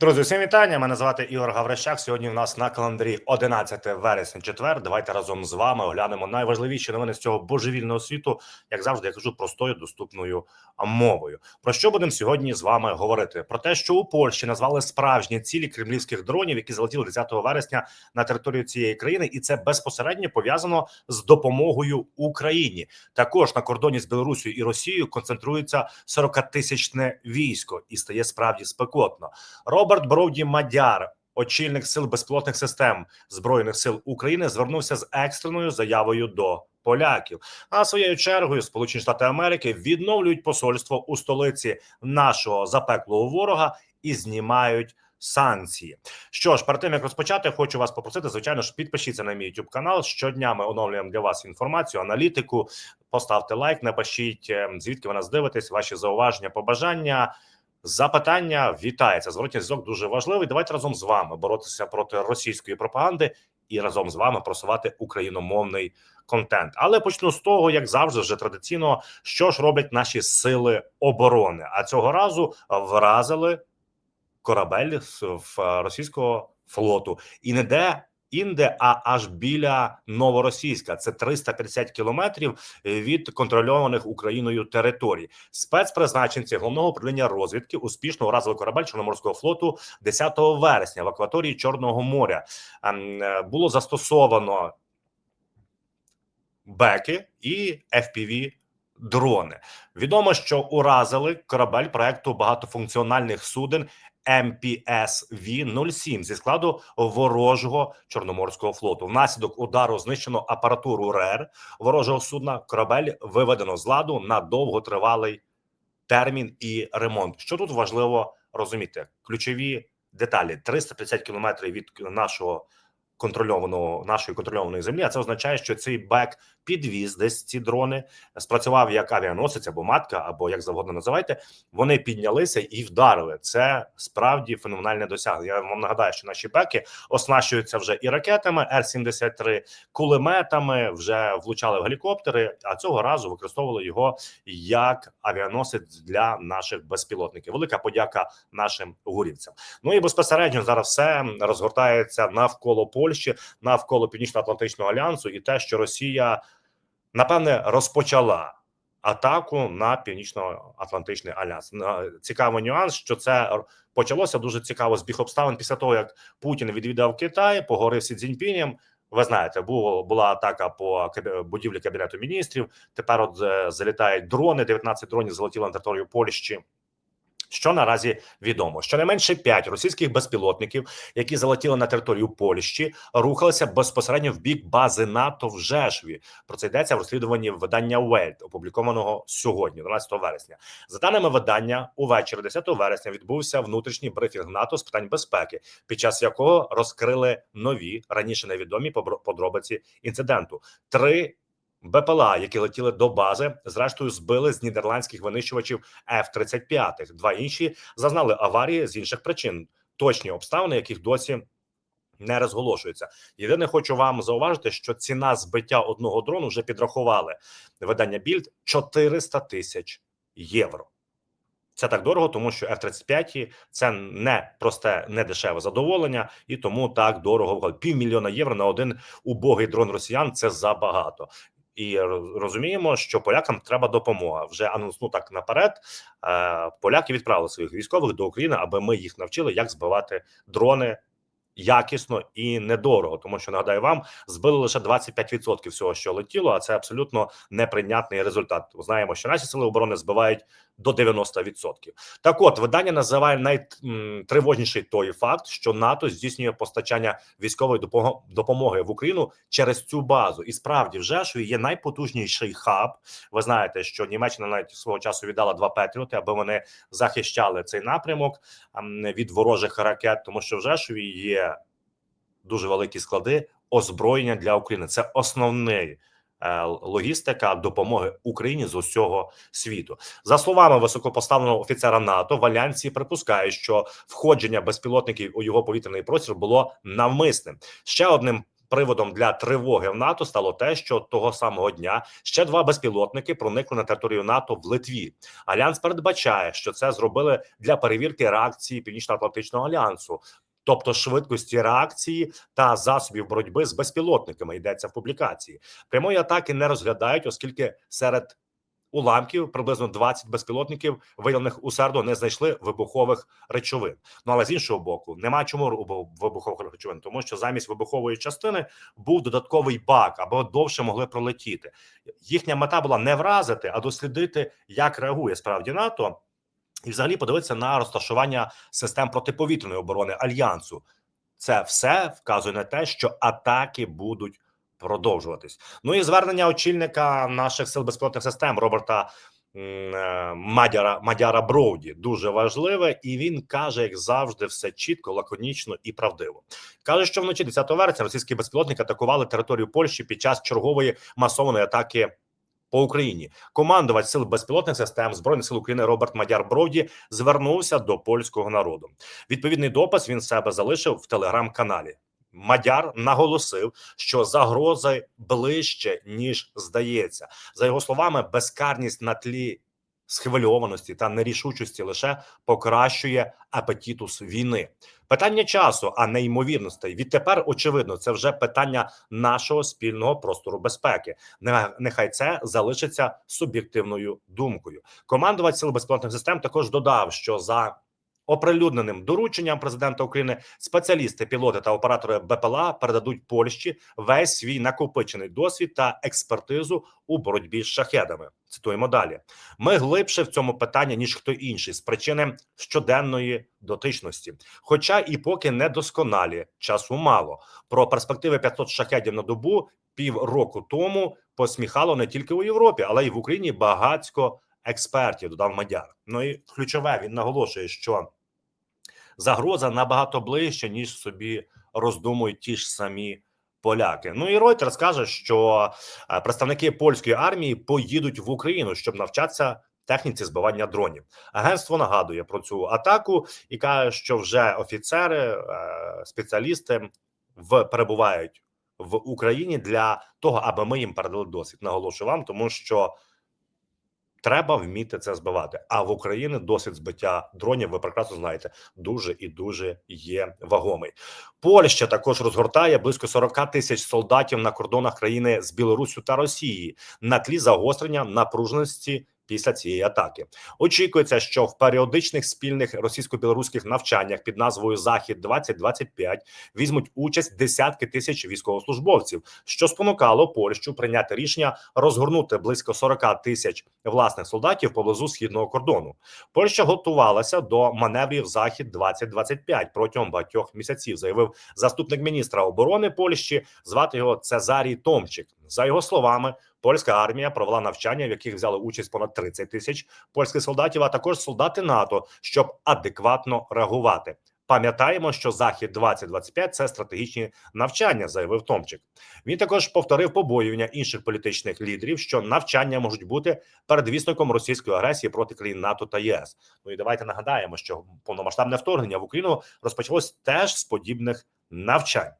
Друзі, всім вітання. Мене звати Ігор Гаврищак. Сьогодні в нас на календарі 11 вересня, четвер. Давайте разом з вами оглянемо найважливіші новини з цього божевільного світу. Як завжди, я кажу простою доступною мовою. Про що будемо сьогодні з вами говорити? Про те, що у Польщі назвали справжні цілі кремлівських дронів, які залетіли 10 вересня на територію цієї країни, і це безпосередньо пов'язано з допомогою Україні. Також на кордоні з Білорусією і Росією концентрується 40-тисячне військо і стає справді спекотно. Роберт Броуді Мадяр, очільник сил безпілотних систем збройних сил України, звернувся з екстреною заявою до поляків. А своєю чергою Сполучені Штати Америки відновлюють посольство у столиці нашого запеклого ворога і знімають. Санкції, що ж, перед тим як розпочати, хочу вас попросити. Звичайно ж, підпишіться на мій YouTube канал. Щодня ми оновлюємо для вас інформацію, аналітику. Поставте лайк, напишіть е, звідки ви нас дивитесь, ваші зауваження, побажання. Запитання вітається. Зворотній зв'язок дуже важливий. Давайте разом з вами боротися проти російської пропаганди і разом з вами просувати україномовний контент. Але почну з того, як завжди, вже традиційно, що ж роблять наші сили оборони. А цього разу вразили корабель в російського флоту і не де. Інде, а аж біля новоросійська. Це 350 кілометрів від контрольованих Україною територій. Спецпризначенці головного управління розвідки успішно уразили корабель Чорноморського флоту 10 вересня в акваторії Чорного моря. Ем, е, Було застосовано беки і FPV дрони. Відомо, що уразили корабель проекту багатофункціональних суден МПСВ 07 зі складу ворожого чорноморського флоту. Внаслідок удару знищено апаратуру РЕР ворожого судна. Корабель виведено з ладу на довготривалий термін і ремонт. Що тут важливо розуміти? Ключові деталі: 350 кілометрів від нашого контрольованого нашої контрольованої землі. А це означає, що цей бек підвіз десь ці дрони, спрацював як авіаносець або матка, або як завгодно називайте. Вони піднялися і вдарили. Це справді феноменальне досягнення. Я вам нагадаю, що наші беки оснащуються вже і ракетами Р-73, кулеметами, вже влучали в гелікоптери. А цього разу використовували його як авіаносець для наших безпілотників. Велика подяка нашим гурівцям. Ну і безпосередньо зараз все розгортається навколо Польщі, навколо Північно-Атлантичного альянсу, і те, що Росія напевне розпочала атаку на північно-атлантичний альянс. Цікавий нюанс, що це почалося дуже цікаво збіг обставин після того, як Путін відвідав Китай, поговорив з Цзіньпінем. Ви знаєте, було була атака по будівлі кабінету міністрів. Тепер от е, залітають дрони. 19 дронів залетіло на територію Польщі. Що наразі відомо, щонайменше п'ять російських безпілотників, які залетіли на територію Польщі, рухалися безпосередньо в бік бази НАТО в Жешві. Про це йдеться в розслідуванні видання Welt, опублікованого сьогодні, 12 вересня. За даними видання, увечері 10 вересня відбувся внутрішній брифінг НАТО з питань безпеки, під час якого розкрили нові раніше невідомі подробиці інциденту. Три БПЛА, які летіли до бази, зрештою збили з нідерландських винищувачів F-35. Два інші зазнали аварії з інших причин, точні обставини, яких досі не розголошуються. Єдине, хочу вам зауважити, що ціна збиття одного дрону вже підрахували видання більд 400 тисяч євро. Це так дорого, тому що F-35 – це не просте, не дешеве задоволення, і тому так дорого. Півмільйона євро на один убогий дрон росіян. Це забагато і розуміємо, що полякам треба допомога. Вже анонсну так наперед. Е, поляки відправили своїх військових до України, аби ми їх навчили, як збивати дрони. Якісно і недорого, тому що нагадаю вам збили лише 25% всього, що летіло. А це абсолютно неприйнятний результат. Знаємо, що наші сили оборони збивають до 90%. Так, от видання називає найтривожніший той факт, що НАТО здійснює постачання військової допомоги в Україну через цю базу, і справді вже що є найпотужніший хаб. Ви знаєте, що Німеччина навіть свого часу віддала два Петріоти, аби вони захищали цей напрямок від ворожих ракет, тому що в Жешові є дуже великі склади озброєння для України. Це основний. Е, логістика допомоги Україні з усього світу за словами високопоставленого офіцера НАТО в альянсі припускає, що входження безпілотників у його повітряний простір було навмисним. Ще одним Приводом для тривоги в НАТО стало те, що того самого дня ще два безпілотники проникли на територію НАТО в Литві. Альянс передбачає, що це зробили для перевірки реакції Північно-Атлантичного альянсу, тобто швидкості реакції та засобів боротьби з безпілотниками. Йдеться в публікації. Прямої атаки не розглядають, оскільки серед уламків приблизно 20 безпілотників, виявлених у середу, не знайшли вибухових речовин. Ну але з іншого боку, нема чому вибухових речовин, тому що замість вибухової частини був додатковий бак, або довше могли пролетіти. Їхня мета була не вразити, а дослідити, як реагує справді НАТО. І, взагалі, подивитися на розташування систем протиповітряної оборони альянсу. Це все вказує на те, що атаки будуть продовжуватись. Ну і звернення очільника наших сил безпілотних систем Роберта е, Мадяра Мадяра Броуді дуже важливе, і він каже, як завжди, все чітко, лаконічно і правдиво. каже, що вночі 10 вересня російські безпілотники атакували територію Польщі під час чергової масованої атаки. По Україні командувач сил безпілотних систем збройних сил України Роберт Мадяр Броді звернувся до польського народу. Відповідний допис він себе залишив в телеграм-каналі. Мадяр наголосив, що загрози ближче ніж здається. За його словами, безкарність на тлі схвильованості та нерішучості лише покращує апетитус війни. Питання часу, а не ймовірностей. Відтепер очевидно, це вже питання нашого спільного простору безпеки. Нехай це залишиться суб'єктивною думкою. Командувач сил безпілотних систем також додав, що за оприлюдненим дорученням президента України спеціалісти, пілоти та оператори БПЛА передадуть Польщі весь свій накопичений досвід та експертизу у боротьбі з шахедами. Цитуємо далі. Ми глибше в цьому питанні ніж хто інший з причини щоденної дотичності. Хоча і поки не досконалі, часу мало. Про перспективи 500 шахедів на добу півроку тому посміхало не тільки у Європі, але й в Україні багатько експертів. Додав Мадяр. Ну і ключове він наголошує, що загроза набагато ближче, ніж собі роздумують ті ж самі. Поляки, ну і Reuters каже, що е, представники польської армії поїдуть в Україну, щоб навчатися техніці збивання дронів. Агентство нагадує про цю атаку і каже, що вже офіцери, е, спеціалісти в перебувають в Україні для того, аби ми їм передали досвід. Наголошую вам, тому що треба вміти це збивати. А в Україні досвід збиття дронів, ви прекрасно знаєте, дуже і дуже є вагомий. Польща також розгортає близько 40 тисяч солдатів на кордонах країни з Білоруссю та Росії на тлі загострення напруженості. Після цієї атаки очікується, що в періодичних спільних російсько-білоруських навчаннях під назвою Захід 2025 візьмуть участь десятки тисяч військовослужбовців, що спонукало Польщу прийняти рішення розгорнути близько 40 тисяч власних солдатів поблизу східного кордону. Польща готувалася до маневрів Захід 2025 протягом багатьох місяців. Заявив заступник міністра оборони Польщі. Звати його Цезарій Томчик. За його словами, польська армія провела навчання, в яких взяли участь понад 30 тисяч польських солдатів, а також солдати НАТО, щоб адекватно реагувати. Пам'ятаємо, що захід 2025 – це стратегічні навчання, заявив Томчик. Він також повторив побоювання інших політичних лідерів, що навчання можуть бути передвісником російської агресії проти країн НАТО та ЄС. Ну і давайте нагадаємо, що повномасштабне вторгнення в Україну розпочалось теж з подібних навчань.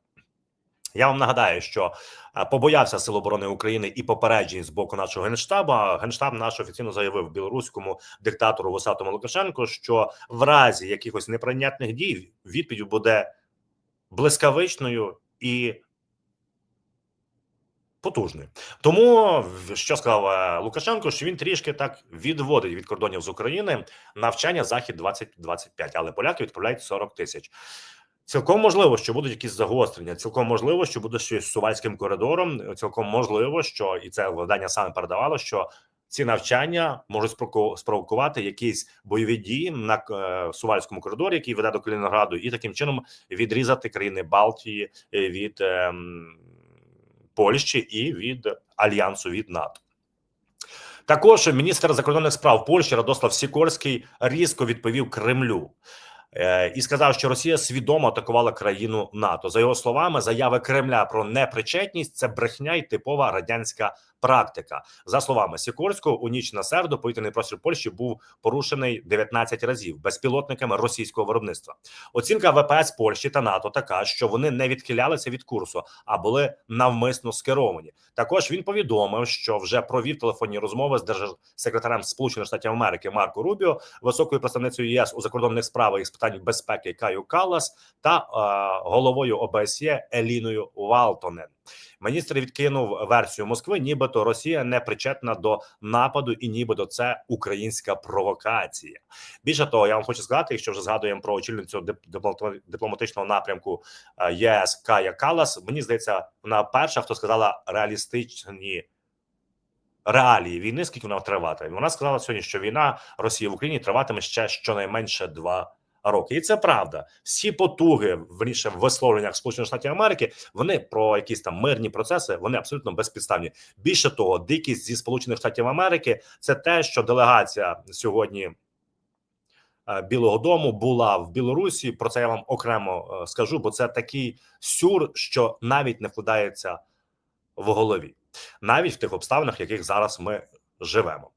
Я вам нагадаю, що е, побоявся Сил оборони України і попереджень з боку нашого генштабу. Генштаб наш офіційно заявив білоруському диктатору Висатому Лукашенку, що в разі якихось неприйнятних дій відповідь буде блискавичною і потужною. Тому що сказав е, Лукашенко, що він трішки так відводить від кордонів з України навчання захід 2025, але поляки відправляють 40 тисяч. Цілком можливо, що будуть якісь загострення. Цілком можливо, що буде щось з сувальським коридором. Цілком можливо, що і це видання саме передавало, що ці навчання можуть спровокувати якісь бойові дії на е, сувальському коридорі, який веде до Калінінграду, і таким чином відрізати країни Балтії е, від ем, Польщі і від альянсу від НАТО. Також міністр закордонних справ Польщі Радослав Сікорський різко відповів Кремлю і сказав, що Росія свідомо атакувала країну НАТО. За його словами, заяви Кремля про непричетність це брехня і типова радянська практика. За словами Сікорського, у ніч на середу повітряний простір Польщі був порушений 19 разів безпілотниками російського виробництва. Оцінка ВПС Польщі та НАТО така, що вони не відхилялися від курсу, а були навмисно скеровані. Також він повідомив, що вже провів телефонні розмови з держсекретарем Сполучених Штатів Америки Марко Рубіо, високою представницею ЄС у закордонних справах з питань безпеки Каю Каллас та е, головою ОБСЄ Еліною Валтонен. Міністр відкинув версію Москви, нібито Росія не причетна до нападу, і нібито це українська провокація. Більше того, я вам хочу сказати, якщо вже згадуємо про очільницю дипломатичного напрямку е, ЄС Кая Калас. Мені здається, вона перша, хто сказала реалістичні реалії війни, скільки вона триватиме. Вона сказала сьогодні, що війна Росії в Україні триватиме ще щонайменше два роки, і це правда. Всі потуги верніше в висловленнях Сполучених Штатів Америки вони про якісь там мирні процеси, вони абсолютно безпідставні. Більше того, дикість зі Сполучених Штатів Америки це те, що делегація сьогодні. е, Білого Дому була в Білорусі. Про це я вам окремо е, скажу, бо це такий сюр, що навіть не вкладається в голові, навіть в тих обставинах, в яких зараз ми живемо.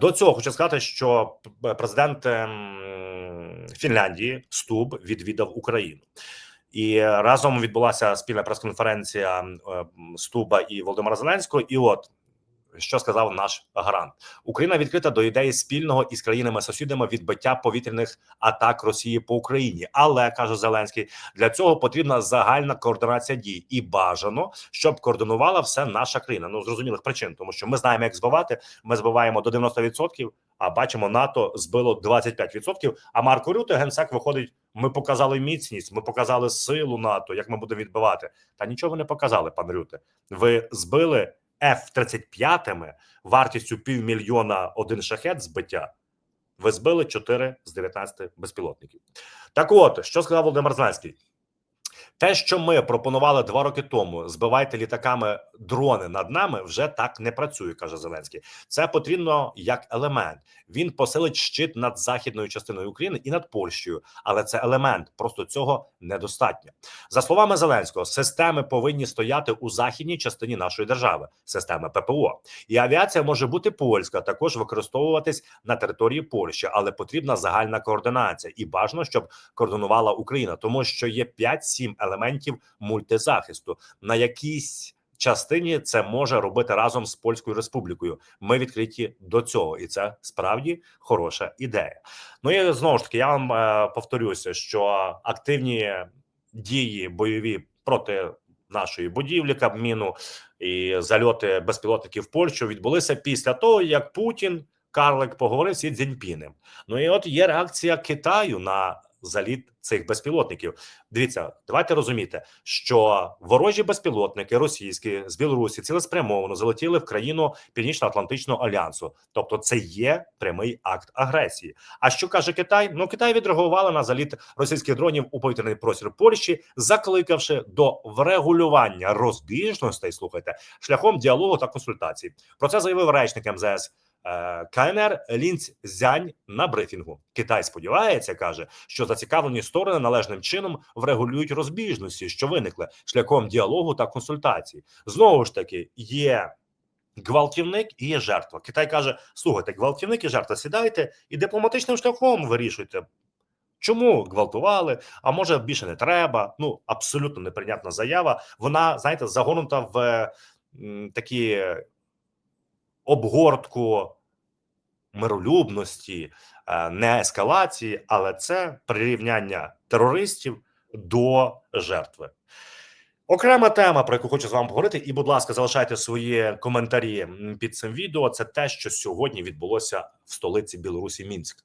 До цього хочу сказати, що президент ем, Фінляндії Стуб відвідав Україну. І разом відбулася спільна прес-конференція е, Стуба і Володимира Зеленського. І от що сказав наш гарант: Україна відкрита до ідеї спільного із країнами-сусідами відбиття повітряних атак Росії по Україні. Але каже Зеленський, для цього потрібна загальна координація дій і бажано, щоб координувала все наша країна. Ну зрозумілих причин, тому що ми знаємо, як збивати. Ми збиваємо до 90%, а бачимо, НАТО збило 25%, А Марко Рюте генсек виходить. Ми показали міцність, ми показали силу НАТО. Як ми будемо відбивати? Та нічого ви не показали, пан Рюте. Ви збили F-35 вартістю півмільйона один шахет збиття. Ви збили 4 з 19 безпілотників. Так, от що сказав Володимир Зеленський? Те, що ми пропонували два роки тому, збивайте літаками дрони над нами, вже так не працює, каже Зеленський. Це потрібно як елемент. Він посилить щит над західною частиною України і над Польщею, але це елемент. Просто цього недостатньо. За словами Зеленського, системи повинні стояти у західній частині нашої держави, системи ППО. І авіація може бути польська, також використовуватись на території Польщі, але потрібна загальна координація і бажано, щоб координувала Україна, тому що є 5-7 елементів мультизахисту на якійсь. Частині це може робити разом з польською республікою. Ми відкриті до цього, і це справді хороша ідея. Ну і знову ж таки, я вам е, повторюся, що активні дії бойові проти нашої будівлі Кабміну і зальоти безпілотників Польщу відбулися після того, як Путін Карлик поговорив з Сі Цзіньпінем. Ну і от є реакція Китаю на заліт цих безпілотників. Дивіться, давайте розуміти, що ворожі безпілотники російські з Білорусі цілеспрямовано залетіли в країну Північно-Атлантичного альянсу. Тобто, це є прямий акт агресії. А що каже Китай? Ну Китай відреагувала на заліт російських дронів у повітряний простір Польщі, закликавши до врегулювання розбіжностей. Слухайте, шляхом діалогу та консультацій. Про це заявив речник МЗС. Е, КНР Лінць Зянь на брифінгу Китай сподівається, каже, що зацікавлені сторони належним чином врегулюють розбіжності, що виникли шляхом діалогу та консультацій. Знову ж таки, є гвалтівник і є жертва. Китай каже: слухайте, гвалтівник і жертва, сідайте і дипломатичним шляхом вирішуйте. Чому гвалтували? А може більше не треба? Ну абсолютно неприйнятна заява. Вона знаєте загорнута в м, такі обгортку миролюбності, е, не ескалації, але це прирівняння терористів до жертви. Окрема тема, про яку хочу з вами поговорити, і, будь ласка, залишайте свої коментарі під цим відео. Це те, що сьогодні відбулося в столиці Білорусі Мінськ.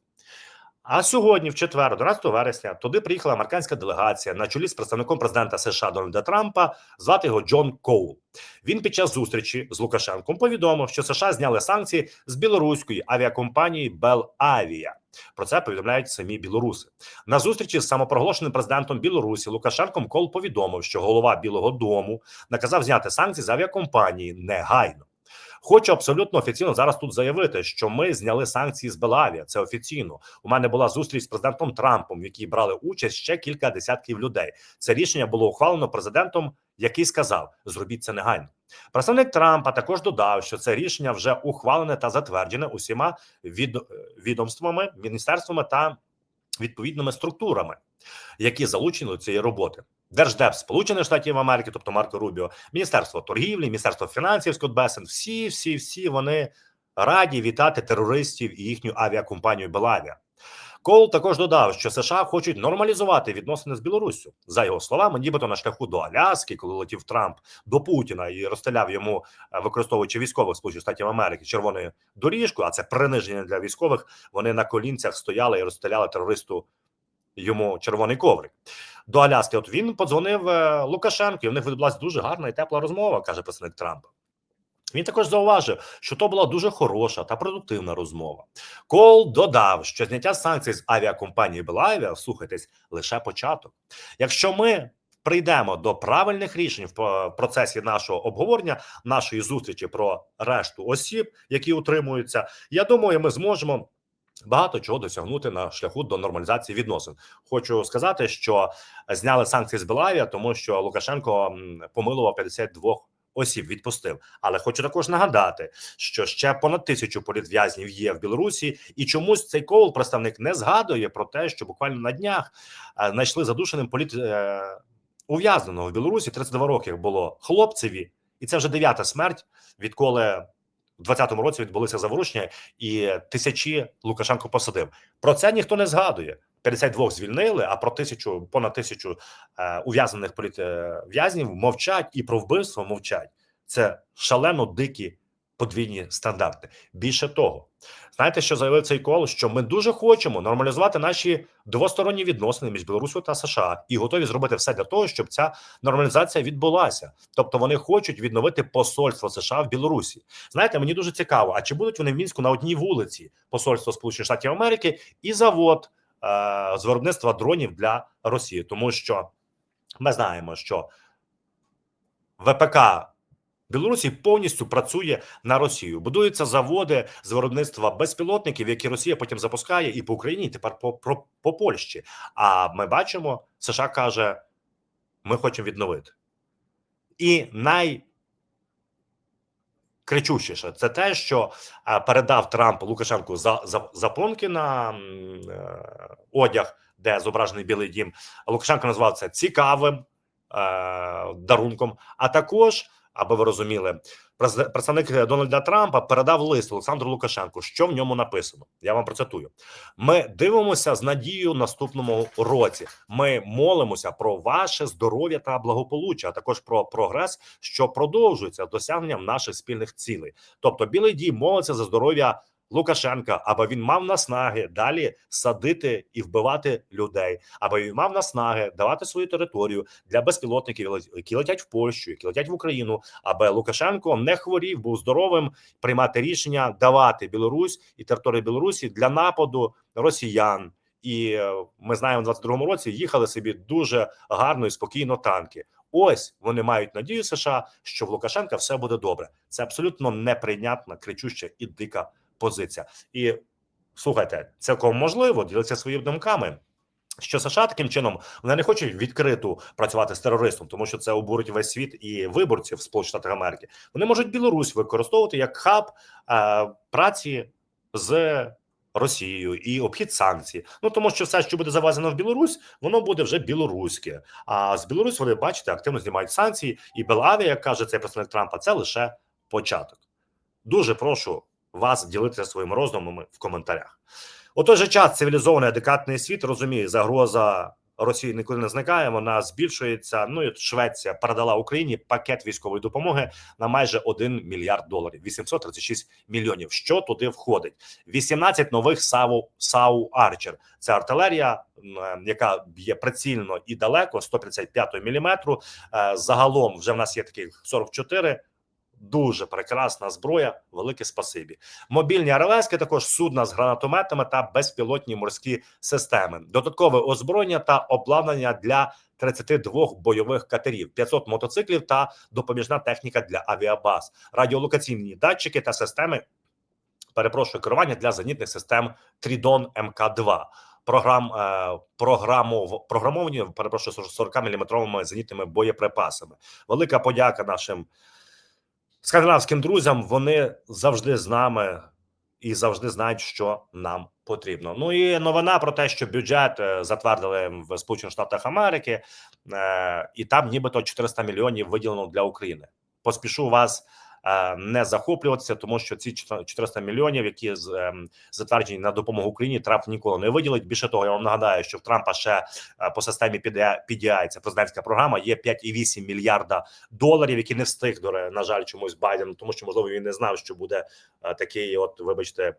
А сьогодні, в четвер, 11 вересня, туди приїхала американська делегація на чолі з представником президента США Дональда Трампа. Звати його Джон Коул. Він під час зустрічі з Лукашенком повідомив, що США зняли санкції з білоруської авіакомпанії Белавія. Про це повідомляють самі білоруси. На зустрічі з самопроголошеним президентом Білорусі Лукашенком Кол повідомив, що голова Білого Дому наказав зняти санкції з авіакомпанії негайно. Хочу абсолютно офіційно зараз тут заявити, що ми зняли санкції з Белавія. Це офіційно. У мене була зустріч з президентом Трампом, в якій брали участь ще кілька десятків людей. Це рішення було ухвалено президентом, який сказав: зробіть це негайно. Представник Трампа також додав, що це рішення вже ухвалене та затверджене усіма від, відомствами, міністерствами та відповідними структурами, які залучені до цієї роботи. Держдеп Сполучених Штатів Америки, тобто Марко Рубіо, Міністерство торгівлі, Міністерство фінансів Скотт Бесен, всі, всі, всі вони раді вітати терористів і їхню авіакомпанію Белавія. Кол також додав, що США хочуть нормалізувати відносини з Білоруссю. За його словами, нібито на шляху до Аляски, коли летів Трамп до Путіна і розстріляв йому, е, використовуючи військових Сполучених Штатів Америки червоною доріжкою, а це приниження для військових. Вони на колінцях стояли і розстріляли терористу йому червоний коврик. До Аляски. От він подзвонив е, Лукашенку, і в них відбулася дуже гарна і тепла розмова, каже представник Трампа. Він також зауважив, що то була дуже хороша та продуктивна розмова. Кол додав, що зняття санкцій з авіакомпанії Белавія, слухайтесь, лише початок. Якщо ми прийдемо до правильних рішень в процесі нашого обговорення, нашої зустрічі про решту осіб, які утримуються, я думаю, ми зможемо. Багато чого досягнути на шляху до нормалізації відносин. Хочу сказати, що зняли санкції з Белавія, тому що Лукашенко помилував 52 осіб, відпустив. Але хочу також нагадати, що ще понад тисячу політв'язнів є в Білорусі, і чомусь цей кол представник не згадує про те, що буквально на днях е, знайшли задушеним політ е, ув'язненого в Білорусі. 32 роки було хлопцеві, і це вже дев'ята смерть, відколи. У 20-му році відбулися заворушення, і тисячі Лукашенко посадив. Про це ніхто не згадує. 52 звільнили, а про тисячу понад тисячу е, ув'язнених політв'язнів мовчать і про вбивство мовчать. Це шалено дикі подвійні стандарти. Більше того, знаєте, що заявив цей кол? Що ми дуже хочемо нормалізувати наші двосторонні відносини між Білорусою та США і готові зробити все для того, щоб ця нормалізація відбулася. Тобто вони хочуть відновити посольство США в Білорусі. Знаєте, мені дуже цікаво, а чи будуть вони в мінську на одній вулиці посольство Сполучених Штатів Америки і завод е, з виробництва дронів для Росії, тому що ми знаємо, що ВПК Білорусі повністю працює на Росію. Будуються заводи з виробництва безпілотників, які Росія потім запускає і по Україні, і тепер по, по, по Польщі. А ми бачимо, США каже: ми хочемо відновити. І най кричущіше це те, що е, передав Трамп Лукашенку за, за заплонки на е, одяг, де зображений Білий Дім. Лукашенко назвав це цікавим е, дарунком. А також, аби ви розуміли, представник Дональда Трампа передав лист Олександру Лукашенку. Що в ньому написано? Я вам процитую: ми дивимося з надією наступному році. Ми молимося про ваше здоров'я та благополуччя, а також про прогрес, що продовжується досягненням наших спільних цілей. Тобто, Білий Дім молиться за здоров'я Лукашенка, аби він мав наснаги далі садити і вбивати людей, аби він мав наснаги давати свою територію для безпілотників, які летять в Польщу, які летять в Україну, аби Лукашенко не хворів, був здоровим, приймати рішення давати Білорусь і територію Білорусі для нападу росіян. І е, ми знаємо, в 22-му році їхали собі дуже гарно і спокійно танки. Ось вони мають надію США, що в Лукашенка все буде добре. Це абсолютно неприйнятна, кричуща і дика позиція. І слухайте, цілком можливо ділитися своїми думками. Що США таким чином вони не хочуть відкрито працювати з терористом, тому що це обурить весь світ і виборців Сполучених Штатів Америки. Вони можуть Білорусь використовувати як хаб е, праці з Росією і обхід санкцій. Ну тому що все, що буде завезено в Білорусь, воно буде вже білоруське. А з Білорусь вони бачите, активно знімають санкції, і Белавія, як каже цей представник Трампа, це лише початок. Дуже прошу вас ділитися своїми роздумами в коментарях. У той же час цивілізований адекватний світ розуміє, загроза Росії нікуди не зникає. Вона збільшується. Ну і Швеція передала Україні пакет військової допомоги на майже 1 мільярд доларів 836 мільйонів. Що туди входить? 18 нових САУ САУ Арчер. Це артилерія, е, яка б'є прицільно і далеко 155 міліметру. Е, Загалом вже в нас є таких 44. Дуже прекрасна зброя, велике спасибі. Мобільні РЛСки, також судна з гранатометами та безпілотні морські системи, додаткове озброєння та обладнання для 32 бойових катерів, 500 мотоциклів та допоміжна техніка для авіабаз, радіолокаційні датчики та системи. Перепрошую керування для зенітних систем Трідон МК2. Програм е, програмов, програмовані перепрошую 40 мм зенітними боєприпасами. Велика подяка нашим скандинавським друзям. Вони завжди з нами і завжди знають, що нам потрібно. Ну і новина про те, що бюджет е, затвердили в Сполучених Штатах Америки, е, і там нібито 400 мільйонів виділено для України. Поспішу вас. Е, Не захоплюватися, тому що ці 400 мільйонів, які ем, затверджені на допомогу Україні, Трамп ніколи не виділить. Більше того, я вам нагадаю, що в Трампа ще е, по системі PDI, PDI, це президентська програма, є 5,8 мільярда доларів, які не встиг до на жаль, чомусь Байден, тому що можливо він не знав, що буде е, такий, от вибачте,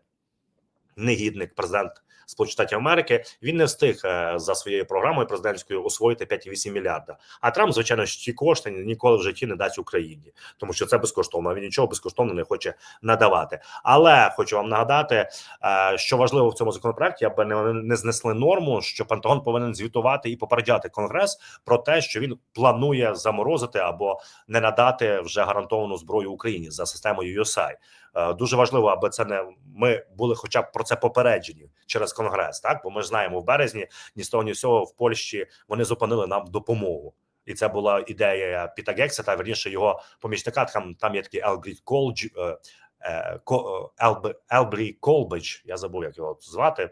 негідник, президент Сполучених Штатів Америки. Він не встиг е, за своєю програмою президентською освоїти 5,8 мільярда. А Трамп, звичайно, ці кошти ніколи в житті не дасть Україні, тому що це безкоштовно. Він нічого безкоштовно не хоче надавати. Але хочу вам нагадати, е, що важливо в цьому законопроекті, аби не, не знесли норму, що Пентагон повинен звітувати і попереджати Конгрес про те, що він планує заморозити або не надати вже гарантовану зброю Україні за системою USAI. Е, Дуже важливо, аби це не ми були, хоча б про це попереджені через конгрес. Так, бо ми ж знаємо, в березні ні з того, ні з цього в Польщі вони зупинили нам допомогу. І це була ідея Піта Гексета, верніше його помічника. Там там є такий Елбрі Колдж, е, е, Елбрі Колбич. Я забув, як його звати.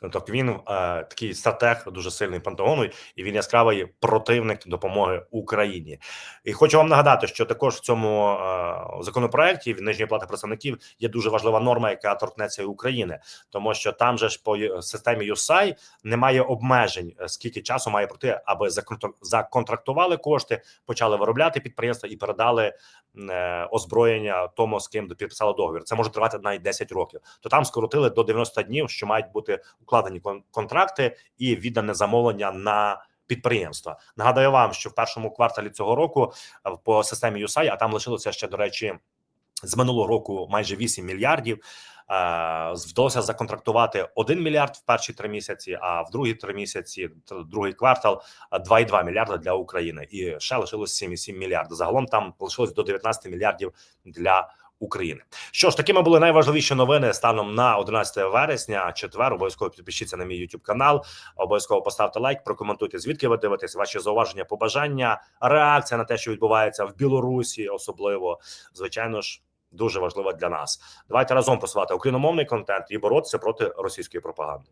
Тобто він е, такий стратег дуже сильний Пентагону, і він яскравий противник допомоги Україні. І хочу вам нагадати, що також в цьому е, законопроекті в нижньої плати представників є дуже важлива норма, яка торкнеться України, тому що там же ж по системі USAI немає обмежень, е, скільки часу має пройти, аби законтр- законтрактували кошти, почали виробляти підприємства і передали е, озброєння тому, з ким підписали договір. Це може тривати навіть 10 років. То там скоротили до 90 днів, що мають бути укладені контракти і віддане замовлення на підприємства. Нагадаю вам, що в першому кварталі цього року е, по системі USAI, а там лишилося ще до речі. З минулого року майже 8 мільярдів е, вдалося законтрактувати 1 мільярд в перші три місяці, а в другі три місяці, другий квартал е, 2,2 мільярда для України. І ще лишилось 7,7 мільярда. Загалом там лишилось до 19 мільярдів для України. Що ж, такими були найважливіші новини станом на 11 вересня. Четвер обов'язково підпишіться на мій YouTube канал. Обов'язково поставте лайк, прокоментуйте звідки ви дивитесь, ваші зауваження, побажання, реакція на те, що відбувається в Білорусі, особливо звичайно ж. Дуже важлива для нас. Давайте разом просувати україномовний контент і боротися проти російської пропаганди.